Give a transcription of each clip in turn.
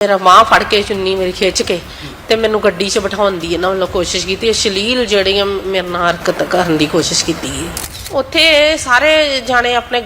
ਮੇਰਾ ਮਾਂ ਫੜ ਕੇ ਚੁੰਨੀ ਮੇਰੀ ਖਿੱਚ ਕੇ ਤੇ ਮੈਨੂੰ ਗੱਡੀ 'ਚ ਬਿਠਾਉਣ ਦੀ ਇਹਨਾਂ ਵੱਲੋਂ ਕੋਸ਼ਿਸ਼ ਕੀਤੀ। ਇਹ ਸ਼ਲੀਲ ਜਿਹੜੀ ਆ ਮੇਰੇ ਨਾਲ ਹਰਕਤ ਕਰਨ ਦੀ ਕੋਸ਼ਿਸ਼ ਕੀਤੀ ਹੈ ਉੱਥੇ ਸਾਰੇ ਜਾਣੇ ਆਪਣੇ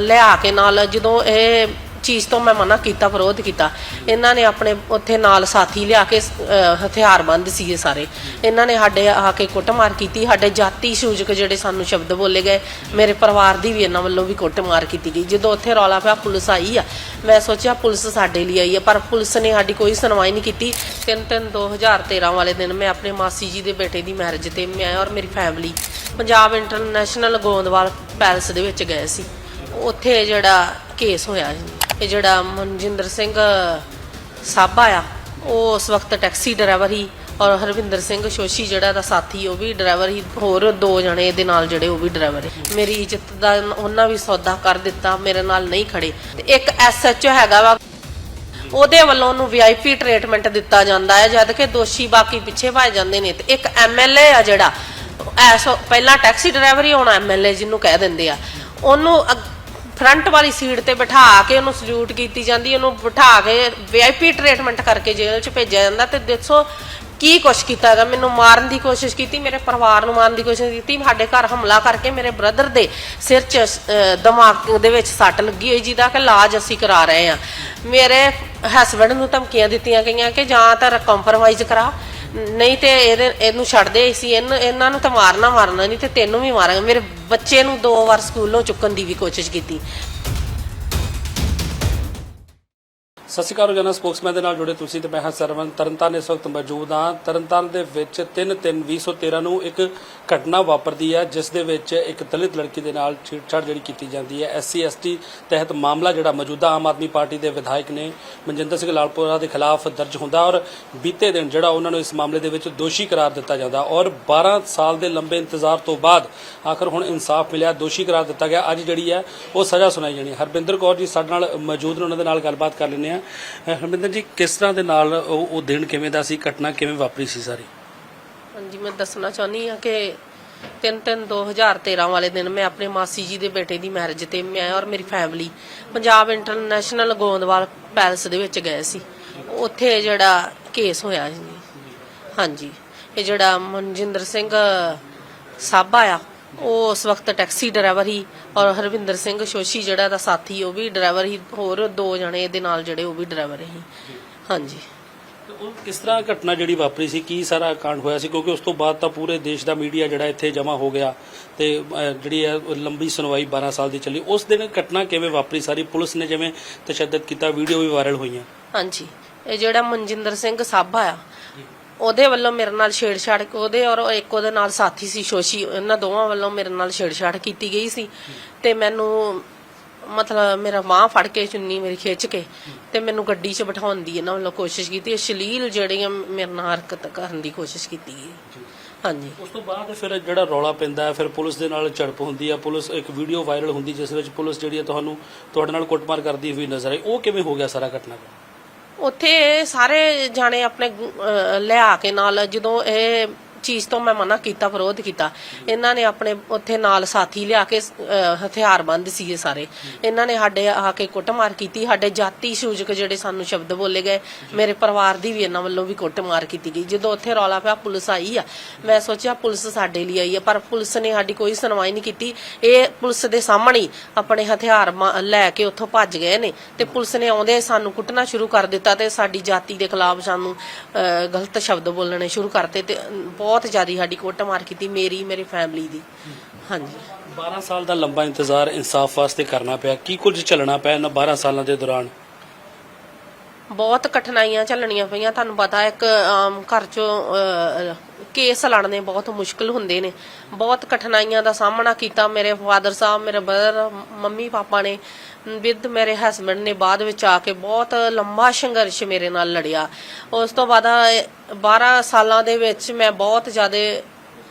ਲਿਆ ਕੇ ਨਾਲ ਜਦੋਂ ਇਹ ਚੀਜ਼ ਤੋਂ ਮੈਂ ਮਨਾ ਕੀਤਾ ਵਿਰੋਧ ਕੀਤਾ। ਇਹਨਾਂ ਨੇ ਆਪਣੇ ਉੱਥੇ ਨਾਲ ਸਾਥੀ ਲਿਆ ਕੇ ਅਹ, ਹਥਿਆਰਬੰਦ ਸੀਗੇ ਸਾਰੇ। ਇਹਨਾਂ ਨੇ ਸਾਡੇ ਆ ਕੇ ਕੁੱਟਮਾਰ ਕੀਤੀ। ਸਾਡੇ ਜਾਤੀ ਸੂਚਕ ਜਿਹੜੇ ਸਾਨੂੰ ਸ਼ਬਦ ਬੋਲੇ ਗਏ ਮੇਰੇ ਪਰਿਵਾਰ ਦੀ ਵੀ ਇਹਨਾਂ ਵੱਲੋਂ ਵੀ ਕੁੱਟਮਾਰ ਕੀਤੀ ਗਈ। ਜਦੋਂ ਉੱਥੇ ਰੌਲਾ ਪਿਆ ਪੁਲਿਸ ਆਈ ਆ। ਮੈਂ ਸੋਚਿਆ ਪੁਲਿਸ ਸਾਡੇ ਲਈ ਆਈ ਆ ਪਰ ਪੁਲਿਸ ਨੇ ਸਾਡੀ ਕੋਈ ਸੁਣਵਾਈ ਨਹੀਂ ਕੀਤੀ। ਤਿੰਨ ਤਿੰਨ 2013 ਵਾਲੇ ਦਿਨ ਮੈਂ ਆਪਣੇ ਮਾਸੀ ਜੀ ਦੇ ਬੇਟੇ ਦੀ ਮੈਰਿਜ ਤੇ ਮੈਂ ਔਰ ਮੇਰੀ family Punjab international Goindwal palace ਦੇ ਵਿੱਚ ਗਏ ਸੀ। ਉੱਥੇ ਜਿਹੜਾ ਕੇਸ ਹੋਇਆ ਸੀ। ਇਹ ਜਿਹੜਾ ਮਨਜਿੰਦਰ ਸਿੰਘ ਸਾਬਾ ਆ, ਉਹ ਉਸ ਵਕਤ ਟੈਕਸੀ ਡਰਾਈਵਰ ਸੀ ਔਰ ਹਰਵਿੰਦਰ ਸਿੰਘ ਸ਼ੋਸ਼ੀ ਜਿਹੜਾ ਦਾ ਸਾਥੀ, ਉਹ ਵੀ ਡਰਾਈਵਰ ਸੀ ਹੋਰ ਦੋ ਜਣੇ ਇਹਦੇ ਨਾਲ ਜਿਹੜੇ ਉਹ ਵੀ ਡਰਾਈਵਰ ਮੇਰੀ ਇੱਜ਼ਤ ਦਾ ਉਹਨਾਂ ਵੀ ਸੌਦਾ ਕਰ ਦਿੱਤਾ, ਮੇਰੇ ਨਾਲ ਨਹੀਂ ਖੜੇ। ਤੇ ਇੱਕ ਐਸਐਚਓ ਹੈਗਾ ਵਾ, ਉਹਦੇ ਵੱਲੋਂ ਉਹਨੂੰ ਵੀਆਈਪੀ ਟ੍ਰੀਟਮੈਂਟ ਦਿੱਤਾ ਜਾਂਦਾ ਹੈ, ਜਦ ਕਿ ਦੋਸ਼ੀ ਬਾਕੀ ਪਿੱਛੇ ਭੱਜ ਜਾਂਦੇ ਨੇ। ਤੇ ਇੱਕ ਐਮਐਲਏ ਆ ਜਿਹੜਾ, ਐਸ, ਪਹਿਲਾਂ ਟੈਕਸੀ ਡਰਾਈਵਰ ਹੀ ਹੋਣਾ ਐਮਐਲਏ ਜਿਹਨੂੰ ਕਹਿ ਦਿੰਦੇ ਆ। ਉਹਨੂੰ ਫਰੰਟ ਵਾਲੀ ਸੀਟ ਤੇ ਬਿਠਾ ਕੇ ਉਹਨੂੰ ਸਲੂਟ ਕੀਤੀ ਜਾਂਦੀ, ਉਹਨੂੰ ਬਿਠਾ ਕੇ ਵੀਆਈਪੀ ਟ੍ਰੀਟਮੈਂਟ ਕਰਕੇ ਜੇਲ੍ਹ 'ਚ ਭੇਜਿਆ ਜਾਂਦਾ ਤੇ ਦੱਸੋ ਕੀ ਕੁਛ ਕੀਤਾ ਹੈਗਾ? ਮੈਨੂੰ ਮਾਰਨ ਦੀ ਕੋਸ਼ਿਸ਼ ਕੀਤੀ, ਮੇਰੇ ਪਰਿਵਾਰ ਨੂੰ ਮਾਰਨ ਦੀ ਕੋਸ਼ਿਸ਼ ਕੀਤੀ, ਸਾਡੇ ਘਰ ਹਮਲਾ ਕਰਕੇ ਮੇਰੇ ਬ੍ਰਦਰ ਦੇ ਸਿਰ 'ਚ ਦਿਮਾਗ ਦੇ ਵਿੱਚ ਸੱਟ ਲੱਗੀ ਹੋਈ ਜਿਹਦਾ ਕਿ ਇਲਾਜ ਅਸੀਂ ਕਰਾ ਰਹੇ ਹਾਂ। ਮੇਰੇ ਹਸਬੰਡ ਨੂੰ ਧਮਕੀਆਂ ਦਿੱਤੀਆਂ ਗਈਆਂ ਕਿ ਜਾਂ ਤਾਂ ਕੰਪਰੋਮਾਈਜ਼ ਕਰਾ ਨਹੀਂ ਤੇ ਇਹਦੇ ਇਹਨੂੰ ਛੱਡ ਦੇ ਸੀ, ਇਹਨੂੰ, ਇਹਨਾਂ ਨੂੰ ਤਾਂ ਮਾਰਨਾ ਮਾਰਨਾ ਨਹੀਂ ਤੇ ਤੈਨੂੰ ਵੀ ਮਾਰਾਂਗੇ। ਮੇਰੇ ਬੱਚੇ ਨੂੰ ਦੋ ਵਾਰ ਸਕੂਲੋਂ ਚੁੱਕਣ ਦੀ ਵੀ ਕੋਸ਼ਿਸ਼ ਕੀਤੀ। ਸਤਿ ਸ਼੍ਰੀ ਅਕਾਲ ਰੋਜ਼ਾਨਾ ਸਪੋਕਸਮੈਨ ਦੇ ਨਾਲ ਜੁੜੇ ਤੁਸੀਂ ਤੇ ਮੈਂ ਹਾਂ ਸਰਵਨ। ਤਰਨਤਾਰਨ ਇਸ ਵਕਤ ਮੌਜੂਦ ਹਾਂ। ਤਰਨਤਾਰਨ ਦੇ ਵਿੱਚ 3/3/2013 ਨੂੰ ਇੱਕ ਘਟਨਾ ਵਾਪਰਦੀ ਹੈ, ਜਿਸ ਦੇ ਵਿੱਚ ਇੱਕ ਦਲਿਤ ਲੜਕੀ ਦੇ ਨਾਲ ਛੇੜਛਾੜ ਜਿਹੜੀ ਕੀਤੀ ਜਾਂਦੀ ਹੈ। ਐਸਸੀ, ਐਸਟੀ ਤਹਿਤ ਮਾਮਲਾ ਜਿਹੜਾ ਮੌਜੂਦਾ ਆਮ ਆਦਮੀ ਪਾਰਟੀ ਦੇ ਵਿਧਾਇਕ ਨੇ ਮਨਜਿੰਦਰ ਸਿੰਘ ਲਾਲਪੁਰਾ ਦੇ ਖਿਲਾਫ ਦਰਜ ਹੁੰਦਾ ਔਰ ਬੀਤੇ ਦਿਨ ਜਿਹੜਾ ਉਹਨਾਂ ਨੂੰ ਇਸ ਮਾਮਲੇ ਦੇ ਵਿੱਚ ਦੋਸ਼ੀ ਕਰਾਰ ਦਿੱਤਾ ਜਾਂਦਾ ਔਰ 12 ਸਾਲ ਦੇ ਲੰਬੇ ਇੰਤਜ਼ਾਰ ਤੋਂ ਬਾਅਦ ਆਖਰ ਹੁਣ ਇਨਸਾਫ ਮਿਲਿਆ, ਦੋਸ਼ੀ ਕਰਾਰ ਦਿੱਤਾ ਗਿਆ। ਅੱਜ ਜਿਹੜੀ ਹੈ ਉਹ ਸਜ਼ਾ ਸੁਣਾਈ ਜਾਣੀ ਹੈ। ਹਰਬਿੰਦਰ ਕੌਰ ਜੀ ਸਾਡੇ ਨਾਲ ਮੌਜੂਦ ਨੇ, ਉਹਨਾਂ ਦੇ ਨਾਲ ਗੱਲਬਾਤ ਕਰ ਲੈਂਦੇ ਆ ਹਰਬਿੰਦਰ ਜੀ, ਕਿਸ ਤਰ੍ਹਾਂ ਦੇ ਨਾਲ ਉਹ ਉਹ ਦਿਨ ਕਿਵੇਂ ਦਾ ਸੀ, ਘਟਨਾ ਕਿਵੇਂ ਵਾਪਰੀ ਸੀ ਸਾਰੀ? ਹਾਂਜੀ, ਮੈਂ ਦੱਸਣਾ ਚਾਹੁੰਦੀ ਹਾਂ ਕਿ 3-3 2013 ਵਾਲੇ ਦਿਨ ਮੈਂ ਆਪਣੇ ਮਾਸੀ ਜੀ ਦੇ ਬੇਟੇ ਦੀ ਮੈਰਿਜ ਤੇ ਮੈਂ ਔਰ ਮੇਰੀ family Punjab international Goindwal palace ਦੇ ਵਿੱਚ ਗਏ ਸੀ। ਉੱਥੇ ਜਿਹੜਾ ਕੇਸ ਹੋਇਆ ਸੀ। ਹਾਂਜੀ, ਇਹ ਜਿਹੜਾ ਮਨਜਿੰਦਰ ਸਿੰਘ ਸਾਬਾ ਆ ਉਹ ਉਸ ਵਕਤ ਟੈਕਸੀ ਡਰਾਈਵਰ ਸੀ ਔਰ ਹਰਵਿੰਦਰ ਸਿੰਘ ਸ਼ੋਸ਼ੀ ਜਿਹੜਾ ਦਾ ਸਾਥੀ ਉਹ ਵੀ ਡਰਾਈਵਰ ਸੀ ਹੋਰ ਦੋ ਜਣੇ ਇਹਦੇ ਨਾਲ ਜਿਹੜੇ ਉਹ ਵੀ ਡਰਾਈਵਰ ਸੀ ਹਾਂਜੀ। ਤੇ ਉਹ ਕਿਸ ਤਰ੍ਹਾਂ ਘਟਨਾ ਜਿਹੜੀ ਵਾਪਰੀ ਸੀ? ਕੀ ਸਾਰਾ ਕਾਂਡ ਹੋਇਆ ਸੀ? ਕਿਉਂਕਿ ਉਸ ਤੋਂ ਬਾਅਦ ਤਾਂ ਪੂਰੇ ਦੇਸ਼ ਦਾ ਮੀਡੀਆ ਜਿਹੜਾ ਇੱਥੇ ਜਮ੍ਹਾਂ ਹੋ ਗਿਆ ਤੇ ਅਹ, ਜਿਹੜੀ ਹੈ ਉਹ ਲੰਬੀ ਸੁਣਵਾਈ 12 ਸਾਲ ਦੀ ਚੱਲੀ। ਉਸ ਦਿਨ ਘਟਨਾ ਕਿਵੇਂ ਵਾਪਰੀ? ਸਾਰੀ ਪੁਲਿਸ ਨੇ ਜਿਵੇਂ ਤਸ਼ੱਦਦ ਕੀਤਾ ਵੀਡੀਓ ਵੀ ਵਾਇਰਲ ਹੋਈਆਂ। ਹਾਂਜੀ। ਇਹ ਜਿਹੜਾ ਮਨਜਿੰਦਰ ਸਿੰਘ ਸਾਬਾ ਆ ਉਹਦੇ ਵੱਲੋਂ ਮੇਰੇ ਨਾਲ ਛੇੜਛਾੜ ਉਹਦੇ ਔਰ ਇੱਕ ਉਹਦੇ ਨਾਲ ਸਾਥੀ ਸੀ ਸ਼ੋਸ਼ੀ ਇਹਨਾਂ ਦੋਵਾਂ ਵੱਲੋਂ ਮੇਰੇ ਨਾਲ ਛੇੜਛਾੜ ਕੀਤੀ ਗਈ ਸੀ। ਤੇ ਮੈਨੂੰ ਮਤਲਬ ਮੇਰਾ ਮਾਂ ਫੜ ਕੇ ਚੁੰਨੀ ਮੇਰੀ ਖਿੱਚ ਕੇ ਤੇ ਮੈਨੂੰ ਗੱਡੀ 'ਚ ਬਿਠਾਉਣ ਦੀ ਇਹਨਾਂ ਵੱਲੋਂ ਕੋਸ਼ਿਸ਼ ਕੀਤੀ। ਅਸ਼ਲੀਲ ਜਿਹੜੀਆਂ ਮੇਰੇ ਨਾਲ ਹਰਕਤ ਕਰਨ ਦੀ ਕੋਸ਼ਿਸ਼ ਕੀਤੀ ਗਈ। ਹਾਂਜੀ। ਉਸ ਤੋਂ ਬਾਅਦ ਫਿਰ ਜਿਹੜਾ ਰੌਲਾ ਪੈਂਦਾ ਫਿਰ ਪੁਲਿਸ ਦੇ ਨਾਲ ਝੜਪ ਹੁੰਦੀ ਹੈ ਪੁਲਿਸ ਇੱਕ ਵੀਡੀਓ ਵਾਇਰਲ ਹੁੰਦੀ ਜਿਸ ਵਿੱਚ ਪੁਲਿਸ ਜਿਹੜੀ ਹੈ ਤੁਹਾਨੂੰ ਤੁਹਾਡੇ ਨਾਲ ਕੁੱਟਮਾਰ ਕਰਦੀ ਹੋਈ ਨਜ਼ਰ ਆਈ। ਉਹ ਕਿਵੇਂ ਹੋ ਗਿਆ ਸਾਰਾ ਘਟਨਾਕ੍ਰਮ ਉੱਥੇ ਇਹ ਸਾਰੇ ਜਾਣੇ ਆਪਣੇ ਲਿਆ ਕੇ ਨਾਲ ਜਦੋਂ ਇਹ ਚੀਜ਼ ਤੋਂ ਮੈਂ ਮਨਾ ਕੀਤਾ ਵਿਰੋਧ ਕੀਤਾ। ਇਹਨਾਂ ਨੇ ਆਪਣੇ ਉੱਥੇ ਨਾਲ ਸਾਥੀ ਲਿਆ ਕੇ ਅਹ, ਹਥਿਆਰਬੰਦ ਸੀ ਸਾਰੇ। ਇਹਨਾਂ ਨੇ ਸਾਡੇ ਆ ਕੇ ਕੁੱਟਮਾਰ ਕੀਤੀ। ਸਾਡੇ ਜਾਤੀ ਸੂਚਕ ਜਿਹੜੇ ਸਾਨੂੰ ਸ਼ਬਦ ਬੋਲੇ ਗਏ ਮੇਰੇ ਪਰਿਵਾਰ ਦੀ ਵੀ ਇਹਨਾਂ ਵੱਲੋਂ ਵੀ ਕੁੱਟਮਾਰ ਕੀਤੀ ਗਈ। ਜਦੋਂ ਉੱਥੇ ਰੌਲਾ ਪਿਆ ਪੁਲਿਸ ਆਈ ਆ। ਮੈਂ ਸੋਚਿਆ ਪੁਲਿਸ ਸਾਡੇ ਲਈ ਆਈ ਆ ਪਰ ਪੁਲਿਸ ਨੇ ਸਾਡੀ ਕੋਈ ਸੁਣਵਾਈ ਨਹੀਂ ਕੀਤੀ। ਇਹ ਪੁਲਿਸ ਦੇ ਸਾਹਮਣੇ ਹੀ ਆਪਣੇ ਹਥਿਆਰ ਮ- ਲੈ ਕੇ ਉੱਥੋਂ ਭੱਜ ਗਏ ਨੇ ਤੇ ਪੁਲਿਸ ਨੇ ਆਉਂਦੇ ਸਾਨੂੰ ਕੁੱਟਣਾ ਸ਼ੁਰੂ ਕਰ ਦਿੱਤਾ ਤੇ ਸਾਡੀ ਜਾਤੀ ਦੇ ਖਿਲਾਫ ਸਾਨੂੰ ਅਹ, ਗਲਤ ਸ਼ਬਦ ਬੋਲਣੇ ਸ਼ੁਰੂ ਕਰਤੇ ਤੇ ਅਮ, ਬਹੁਤ ਜ਼ਿਆਦਾ ਸਾਡੀ ਕੁੱਟਮਾਰ ਕੀਤੀ ਮੇਰੀ ਮੇਰੀ ਫੈਮਿਲੀ ਦੀ। ਹਾਂਜੀ। 12 ਸਾਲ ਦਾ ਲੰਬਾ ਇੰਤਜ਼ਾਰ ਇਨਸਾਫ ਵਾਸਤੇ ਕਰਨਾ ਪਿਆ ਕੀ ਕੁਝ ਚੱਲਣਾ ਪਿਆ ਇਹਨਾਂ 12 ਸਾਲਾਂ ਦੇ ਦੌਰਾਨ? ਬਹੁਤ ਕਠਿਨਾਈਆਂ ਝੱਲਣੀਆਂ ਪਈਆਂ ਤੁਹਾਨੂੰ ਪਤਾ ਇੱਕ ਆਮ ਘਰ ਚੋਂ ਅਹ, ਕੇਸ ਲੜਨੇ ਬਹੁਤ ਮੁਸ਼ਕਲ ਹੁੰਦੇ ਨੇ। ਬਹੁਤ ਕਠਿਨਾਈਆਂ ਦਾ ਸਾਹਮਣਾ ਕੀਤਾ ਮੇਰੇ ਫਾਦਰ ਸਾਹਿਬ, ਮੇਰੇ ਬ੍ਰਦਰ ਮੰਮੀ ਪਾਪਾ ਨੇ ਵਿਦ ਮੇਰੇ ਹਸਬੰਡ ਨੇ ਬਾਅਦ ਵਿੱਚ ਆ ਕੇ ਬਹੁਤ ਲੰਬਾ ਸੰਘਰਸ਼ ਮੇਰੇ ਨਾਲ ਲੜਿਆ। ਉਸ ਤੋਂ ਬਾਅਦ ਇਹ 12 ਸਾਲਾਂ ਦੇ ਵਿੱਚ ਮੈਂ ਬਹੁਤ ਜ਼ਿਆਦਾ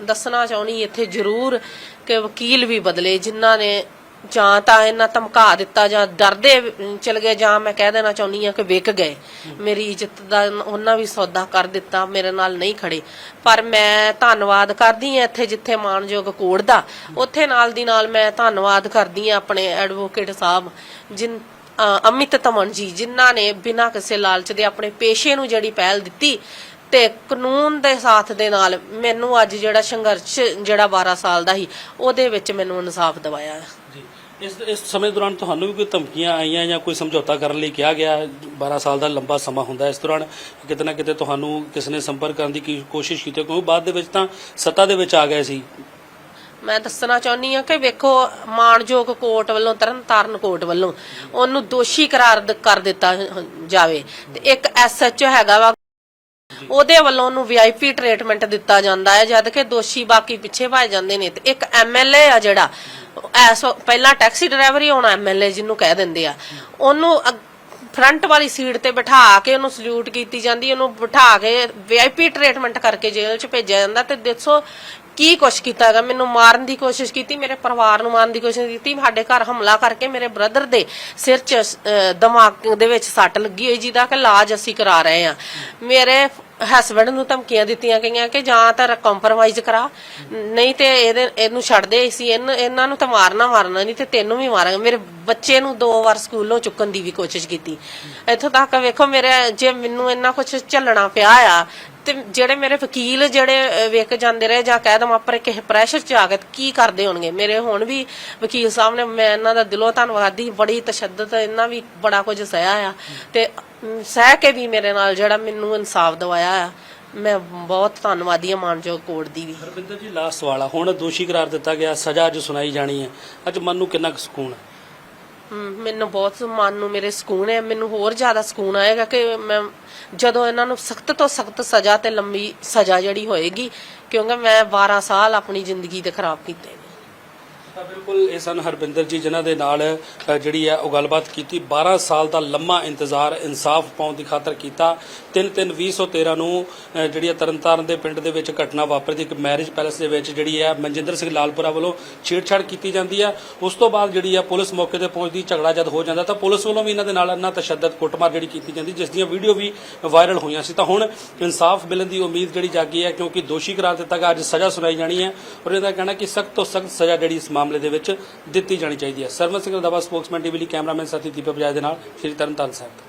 ਦੱਸਣਾ ਚਾਹੁੰਦੀ ਇੱਥੇ ਜ਼ਰੂਰ ਕਿ ਵਕੀਲ ਵੀ ਬਦਲੇ, ਜਿਨ੍ਹਾਂ ਨੇ ਜਾਂ ਤਾਂ ਇਹਨਾਂ ਧਮਕਾ ਦਿੱਤਾ ਜਾਂ ਡਰਦੇ ਚਲ ਗਏ, ਜਾਂ ਮੈਂ ਕਹਿ ਦੇਣਾ ਚਾਹੁੰਦੀ ਆ ਕਿ ਵਿਕ ਗਏ। ਮੇਰੀ ਇੱਜ਼ਤ ਦਾ ਉਹਨਾਂ ਵੀ ਸੌਦਾ ਕਰ ਦਿੱਤਾ, ਮੇਰੇ ਨਾਲ ਨਹੀਂ ਖੜੇ। ਪਰ ਮੈਂ ਧੰਨਵਾਦ ਕਰਦੀ ਆ ਇੱਥੇ ਜਿੱਥੇ ਮਾਨਯੋਗ ਕੋਰਟ ਦਾ। ਉੱਥੇ ਨਾਲ ਦੀ ਨਾਲ ਮੈਂ ਧੰਨਵਾਦ ਕਰਦੀ ਆ ਆਪਣੇ ਐਡਵੋਕੇਟ ਸਾਹਿਬ, ਜਿਨ ਅਮਿਤ ਤਮਨ ਜੀ, ਜਿਨ੍ਹਾਂ ਨੇ ਬਿਨਾਂ ਕਿਸੇ ਲਾਲਚ ਦੇ ਆਪਣੇ ਪੇਸ਼ੇ ਨੂੰ ਜਿਹੜੀ ਪਹਿਲ ਦਿੱਤੀ ਤੇ ਕਾਨੂੰਨ ਦੇ ਸਾਥ ਦੇ ਨਾਲ ਮੈਨੂੰ ਅੱਜ ਜਿਹੜਾ ਸੰਘਰਸ਼ ਜਿਹੜਾ 12 ਸਾਲ ਦਾ ਸੀ ਉਹਦੇ ਵਿੱਚ ਮੈਨੂੰ ਇਨਸਾਫ ਦਿਵਾਇਆ। ਜੀ। ਇਸ ਇਸ ਸਮੇਂ ਦੌਰਾਨ ਤੁਹਾਨੂੰ ਵੀ ਕੋਈ ਧਮਕੀਆਂ ਆਈਆਂ ਜਾਂ ਕੋਈ ਸਮਝੌਤਾ ਕਰਨ ਲਈ ਕਿਹਾ ਗਿਆ? 12 ਸਾਲ ਦਾ ਲੰਬਾ ਸਮਾਂ ਹੁੰਦਾ। ਇਸ ਦੌਰਾਨ। ਕਿਤੇ ਨਾ ਕਿਤੇ ਤੁਹਾਨੂੰ ਕਿਸ ਨੇ ਸੰਪਰਕ ਕਰਨ ਦੀ ਕੀ ਕੋਸ਼ਿਸ਼ ਕੀਤੀ ਕਿਉਂਕਿ ਬਾਅਦ ਦੇ ਵਿੱਚ ਤਾਂ ਸੱਤਾ ਦੇ ਵਿੱਚ ਆ ਗਏ ਸੀ। ਮੈਂ ਦੱਸਣਾ ਚਾਹੁੰਦੀ ਹਾਂ ਕਿ ਵੇਖੋ ਮਾਣਯੋਗ ਕੋਰਟ ਵੱਲੋਂ ਤਰਨਤਾਰਨ ਕੋਰਟ ਵੱਲੋਂ ਉਹਨੂੰ ਦੋਸ਼ੀ ਕਰਾਰ ਕਰ ਦਿੱਤਾ ਜਾਵੇ। ਤੇ ਇੱਕ ਐਸਐਚਓ ਹੈਗਾ ਵਾ ਉਹਦੇ ਵੱਲੋਂ ਉਹਨੂੰ ਵੀਆਈਪੀ ਟ੍ਰੀਟਮੈਂਟ ਦਿੱਤਾ ਜਾਂਦਾ ਹੈ, ਜਦ ਕਿ ਦੋਸ਼ੀ ਬਾਕੀ ਪਿੱਛੇ ਭੱਜ ਜਾਂਦੇ ਨੇ। ਤੇ ਇੱਕ ਐਮਐਲਏ ਆ ਜਿਹੜਾ ਐਸ ਪਹਿਲਾਂ ਟੈਕਸੀ ਡਰਾਈਵਰ ਹੀ ਹੋਣਾ ਐਮਐਲਏ ਜਿਹਨੂੰ ਕਹਿ ਦਿੰਦੇ ਆ। ਉਹਨੂੰ ਫਰੰਟ ਵਾਲੀ ਸੀਟ ਤੇ ਬਿਠਾ ਕੇ ਉਹਨੂੰ ਸਲੂਟ ਕੀਤੀ ਜਾਂਦੀ, ਉਹਨੂੰ ਬਿਠਾ ਕੇ ਵੀਆਈਪੀ ਟ੍ਰੀਟਮੈਂਟ ਕਰਕੇ ਜੇਲ੍ਹ 'ਚ ਭੇਜਿਆ ਜਾਂਦਾ ਤੇ ਦੱਸੋ ਕੀ ਕੁਛ ਕੀਤਾ ਹੈਗਾ? ਮੈਨੂੰ ਮਾਰਨ ਦੀ ਕੋਸ਼ਿਸ਼ ਕੀਤੀ ਮੇਰੇ ਪਰਿਵਾਰ ਨੂੰ ਮਾਰਨ ਦੀ ਕੋਸ਼ਿਸ਼ ਕੀਤੀ ਸਾਡੇ ਘਰ ਹਮਲਾ ਕਰਕੇ ਮੇਰੇ ਬ੍ਰਦਰ ਦੇ ਸਿਰ 'ਚ ਅਹ, ਦਿਮਾਗ ਦੇ ਵਿੱਚ ਸੱਟ ਲੱਗੀ ਹੋਈ ਜਿਹਦਾ ਕਿ ਇਲਾਜ ਅਸੀਂ ਕਰਾ ਰਹੇ ਹਾਂ। ਮੇਰੇ ਹਸਬੰਡ ਨੂੰ ਧਮਕੀਆਂ ਦਿੱਤੀਆਂ ਗਈਆਂ ਕਿ ਜਾਂ ਤਾਂ ਕੰਪਰੋਮਾਈਜ਼ ਕਰਾ ਨਹੀਂ ਤੇ ਇਹਦੇ ਇਹਨੂੰ ਛੱਡ ਦੇ ਸੀ ਇਹਨ- ਇਹਨਾਂ ਨੂੰ ਤਾਂ ਮਾਰਨਾ ਮਾਰਨਾ ਨਹੀਂ ਤੇ ਤੈਨੂੰ ਵੀ ਮਾਰਾਂਗੇ। ਮੇਰੇ ਬੱਚੇ ਨੂੰ ਦੋ ਵਾਰ ਸਕੂਲੋਂ ਚੁੱਕਣ ਦੀ ਵੀ ਕੋਸ਼ਿਸ਼ ਕੀਤੀ। ਇੱਥੋਂ ਤੱਕ ਵੇਖੋ ਮੇਰੇ ਜੇ ਮੈਨੂੰ ਇੰਨਾ ਕੁਝ ਝੱਲਣਾ ਪਿਆ ਆ ਤੇ ਜਿਹੜੇ ਮੇਰੇ ਵਕੀਲ ਜਿਹੜੇ ਅਹ, ਜਾਂਦੇ ਰਹੇ ਜਾਂ ਕਹਿ ਦਮ ਪਰ ਕਿਸੇ ਪ੍ਰੈਸ਼ਰ ਚ ਆ ਗਏ ਕੀ ਕਰਦੇ ਹੋਣਗੇ? ਮੇਰੇ ਹੁਣ ਵੀ ਵਕੀਲ ਸਾਹਿਬ ਨੇ ਮੈਂ ਇਹਨਾਂ ਦਾ ਦਿਲੋਂ ਧੰਨਵਾਦੀ ਬੜੀ ਤਸ਼ੱਦਦ ਇਹਨਾਂ ਵੀ ਬੜਾ ਕੁਝ ਸਹਿਆ ਆ। ਤੇ ਸਹਿ ਕੇ ਵੀ ਮੇਰੇ ਨਾਲ ਜਿਹੜਾ ਮੈਨੂੰ ਇਨਸਾਫ ਦਵਾਇਆ ਆ ਮੈਂ ਬਹੁਤ ਧੰਨਵਾਦੀ ਹਾਂ ਮਾਨਯੋਗ ਕੋਰਟ ਦੀ ਵੀ। ਹਰਵਿੰਦਰ ਜੀ ਲਾਸਟ ਸਵਾਲ ਆ। ਹੁਣ ਦੋਸ਼ੀ ਕਰਾਰ ਦਿੱਤਾ ਗਿਆ ਸਜ਼ਾ ਅੱਜ ਸੁਣਾਈ ਜਾਣੀ ਹੈ। ਅੱਜ ਮਨ ਨੂੰ ਕਿੰਨਾ ਕੁ ਸਕੂਨ ਹੈ? ਮੈਨੂੰ ਬਹੁਤ ਮਨ ਨੂੰ ਮੇਰੇ ਸਕੂਨ ਹੈ, ਮੈਨੂੰ ਹੋਰ ਜ਼ਿਆਦਾ ਸਕੂਨ ਆਏਗਾ ਕਿ ਮੈਂ ਜਦੋਂ ਇਹਨਾਂ ਨੂੰ ਸਖਤ ਤੋਂ ਸਖਤ ਸਜ਼ਾ ਤੇ ਲੰਮੀ ਸਜ਼ਾ ਜਿਹੜੀ ਹੋਏਗੀ, ਕਿਉਂਕਿ ਮੈਂ 12 ਸਾਲ ਆਪਣੀ ਜ਼ਿੰਦਗੀ ਦੇ ਖਰਾਬ ਕੀਤੇ। ਤਾਂ ਬਿਲਕੁਲ ਇਹ ਸਨ ਹਰਬਿੰਦਰ ਜੀ ਜਿਨ੍ਹਾਂ ਦੇ ਨਾਲ ਅ, ਜਿਹੜੀ ਹੈ ਉਹ ਗੱਲਬਾਤ ਕੀਤੀ। 12 ਸਾਲ ਦਾ ਲੰਮਾ ਇੰਤਜ਼ਾਰ ਇਨਸਾਫ ਪਾਉਣ ਦੀ ਖਾਤਰ ਕੀਤਾ। 3-3-2013 ਨੂੰ ਅ, ਜਿਹੜੀ ਹੈ ਤਰਨਤਾਰਨ ਦੇ ਪਿੰਡ ਦੇ ਵਿੱਚ ਘਟਨਾ ਵਾਪਰਦੀ। ਇੱਕ ਮੈਰਿਜ ਪੈਲੇਸ ਦੇ ਵਿੱਚ ਜਿਹੜੀ ਹੈ ਮਨਜਿੰਦਰ ਸਿੰਘ ਲਾਲਪੁਰਾ ਵੱਲੋਂ ਛੇੜਛਾੜ ਕੀਤੀ ਜਾਂਦੀ ਹੈ। ਉਸ ਤੋਂ ਬਾਅਦ ਜਿਹੜੀ ਹੈ ਪੁਲਿਸ ਮੌਕੇ ਤੇ ਪਹੁੰਚਦੀ ਝਗੜਾ ਜਦ ਹੋ ਜਾਂਦਾ ਤਾਂ ਪੁਲਿਸ ਵੱਲੋਂ ਵੀ ਇਹਨਾਂ ਦੇ ਨਾਲ ਇੰਨਾ ਤਸ਼ੱਦਦ ਕੁੱਟਮਾਰ ਜਿਹੜੀ ਕੀਤੀ ਜਾਂਦੀ ਜਿਸ ਦੀਆਂ ਵੀਡੀਓ ਵੀ ਵਾਇਰਲ ਹੋਈਆਂ ਸੀ। ਤਾਂ ਹੁਣ ਇਨਸਾਫ ਮਿਲਣ ਦੀ ਉਮੀਦ ਜਿਹੜੀ ਜਾਗੀ ਹੈ ਕਿਉਂਕਿ ਦੋਸ਼ੀ ਕਰਾਰ ਦਿੱਤਾ ਗਿਆ ਅੱਜ ਸਜ਼ਾ ਸੁਣਾਈ ਜਾਣੀ ਹੈ। ਔਰ ਇਹਦਾ ਕਹਿਣਾ ਕਿ ਸਖਤ ਤੋਂ ਸਖਤ ਸਜ਼ਾ ਜਿਹੜੀ ਇਸ ਮਾਮਲੇ ਦੇ ਵਿੱਚ ਦਿੱਤੀ ਜਾਣੀ ਚਾਹੀਦੀ ਹੈ। ਸਰਵਨ ਸਿੰਘ ਰੰਧਾਵਾ ਸਪੋਕਸਮੈਨ ਟੀਵੀ ਲਈ ਕੈਮਰਾਮੈਨ ਸਾਥੀ ਦੀਪਕ ਬਜਾਜ ਦੇ ਨਾਲ, ਸ਼੍ਰੀ ਤਰਨਤਾਰਨ ਸਾਹਿਬ।